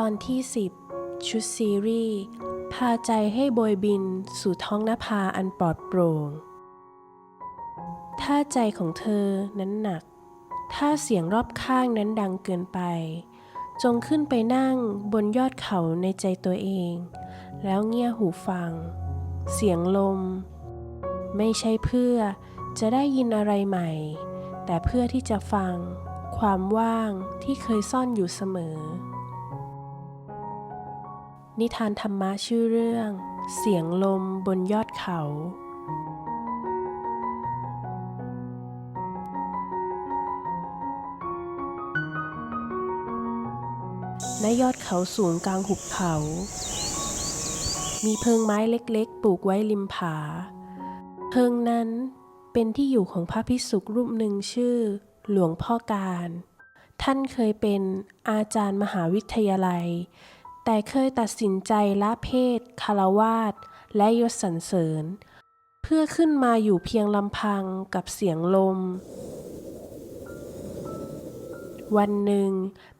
ตอนที่ 10 ชุดซีรีส์ พาใจให้โบยบินสู่ท้องนภาอันปลอดโปร่ง ถ้าใจของเธอนั้นหนัก ถ้าเสียงรอบข้างนั้นดังเกินไป จงขึ้นไปนั่งบนยอดเขาในใจตัวเอง แล้วเงี่ยหูฟัง เสียงลม ไม่ใช่เพื่อจะได้ยินอะไรใหม่ แต่เพื่อที่จะฟัง ความว่างที่เคยซ่อนอยู่เสมอ นิทานธรรมะชื่อเรื่อง เสียงลมบนยอดเขา ณ ยอดเขาสูงกลางหุบเขา มีเพิงไม้เล็กๆ ปลูกไว้ริมผา เพิงนั้นเป็นที่อยู่ของพระภิกษุรูปหนึ่งชื่อ หลวงพ่อการ ท่านเคยเป็นอาจารย์มหาวิทยาลัย แต่เคยตัดสินใจละเพศคารวาสและยศสรรเสริญ เพื่อขึ้นมาอยู่เพียงลำพังกับเสียงลม วันหนึ่ง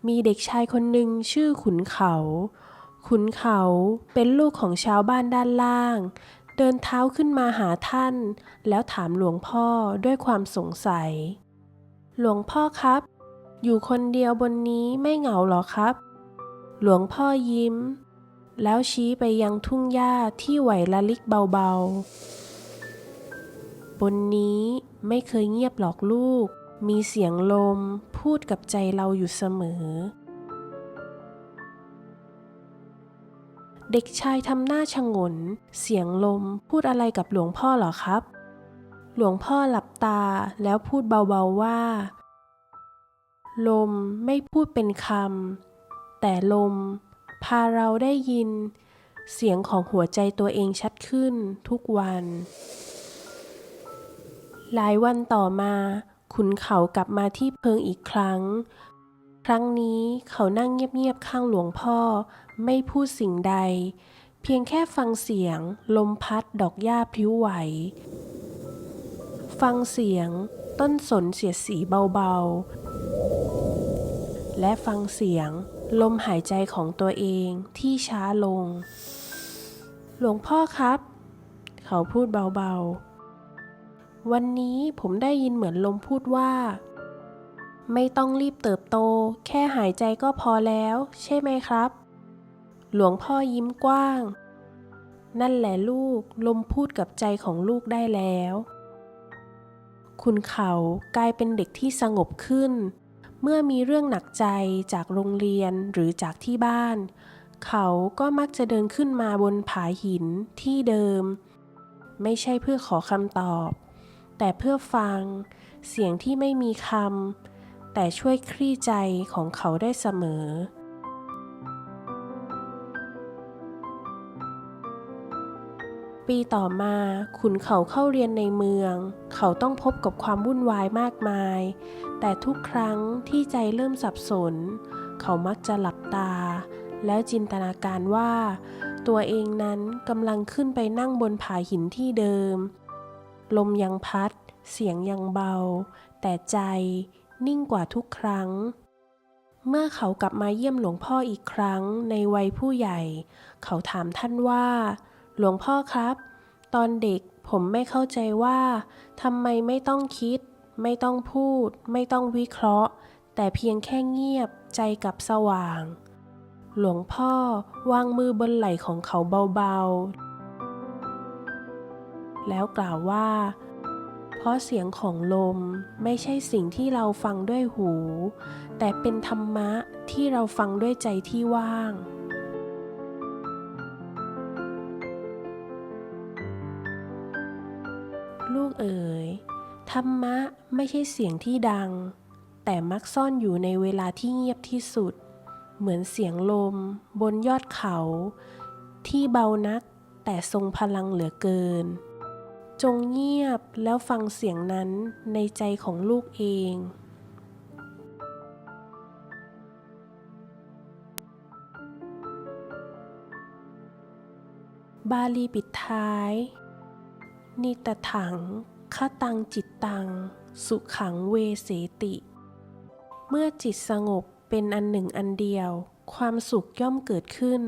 มีเด็กชายคนหนึ่งชื่อขุนเขา ขุนเขาเป็นลูกของชาวบ้านด้านล่าง เดินเท้าขึ้นมาหาท่าน แล้วถามหลวงพ่อด้วยความสงสัย หลวงพ่อครับ อยู่คนเดียวบนนี้ไม่เหงาหรอครับ หลวงพ่อยิ้ม แล้วชี้ไปยังทุ่งหญ้าที่ไหวละลิกเบาๆ บนนี้ไม่เคยเงียบหรอกลูก มีเสียงลมพูดกับใจเราอยู่เสมอ เด็กชายทำหน้าชงน เสียงลมพูดอะไรกับหลวงพ่อหรอครับ หลวงพ่อหลับตาแล้วพูดเบาๆว่า ลมไม่พูดเป็นคำ แต่ลม พาเราได้ยิน เสียงของหัวใจตัวเองชัดขึ้นทุกวัน หลายวันต่อมาขุนเขากลับมาที่เพิงอีกครั้ง ครั้งนี้เขานั่งเงียบๆข้างหลวงพ่อ ไม่พูดสิ่งใด เพียงแค่ฟังเสียง ลมพัดดอกหญ้าพลิ้วไหว ฟังเสียง ต้นสนเสียดสีเบาๆ และฟังเสียง ลมหายใจของตัวเองที่ช้าลง หลวงพ่อครับ เขาพูดเบาๆ วันนี้ผมได้ยินเหมือนลมพูดว่า ไม่ต้องรีบเติบโต แค่หายใจก็พอแล้ว ใช่ไหมครับ หลวงพ่อยิ้มกว้าง นั่นแหละลูก ลมพูดกับใจของลูกได้แล้ว คุณเขากลายเป็นเด็กที่สงบขึ้น เมื่อมีเรื่องหนักใจจากโรงเรียนหรือจากที่บ้าน เขาก็มักจะเดินขึ้นมาบนผาหินที่เดิม ไม่ใช่เพื่อขอคำตอบ แต่เพื่อฟัง เสียงที่ไม่มีคำแต่ช่วยคลี่ใจของเขาได้เสมอ ปีต่อมาขุนเขาเข้าเรียนในเมือง เขาต้องพบกับความวุ่นวายมากมาย แต่ทุกครั้งที่ใจเริ่มสับสน เขามักจะหลับตา แล้วจินตนาการว่า ตัวเองนั้นกำลังขึ้นไปนั่งบนผาหินที่เดิม ลมยังพัด เสียงยังเบา แต่ใจนิ่งกว่าทุกครั้งเมื่อเขากลับมาเยี่ยมหลวงพ่ออีกครั้งในวัยผู้ใหญ่ เขาถามท่านว่า หลวงพ่อครับ ตอนเด็กผมไม่เข้าใจว่าทำไมไม่ต้องคิด ไม่ต้องพูด ไม่ต้องวิเคราะห์ แต่เพียงแค่เงียบใจกับสว่าง หลวงพ่อวางมือบนไหล่ของเขาเบาๆ แล้วกล่าวว่า เพราะเสียงของลมไม่ใช่สิ่งที่เราฟังด้วยหู แต่เป็นธรรมะที่เราฟังด้วยใจที่ว่าง ลูกเอ๋ย ธรรมะไม่ใช่เสียงที่ดัง แต่มักซ่อนอยู่ในเวลาที่เงียบที่สุด เหมือนเสียงลม บนยอดเขา ที่เบานักแต่ทรงพลังเหลือเกิน จงเงียบแล้วฟังเสียงนั้นในใจของลูกเองบาลีปิดท้าย นิตถังคตังจิตตัง สุขังเวเสติ เมื่อจิตสงบเป็นอันหนึ่งอันเดียว ความสุขย่อมเกิดขึ้น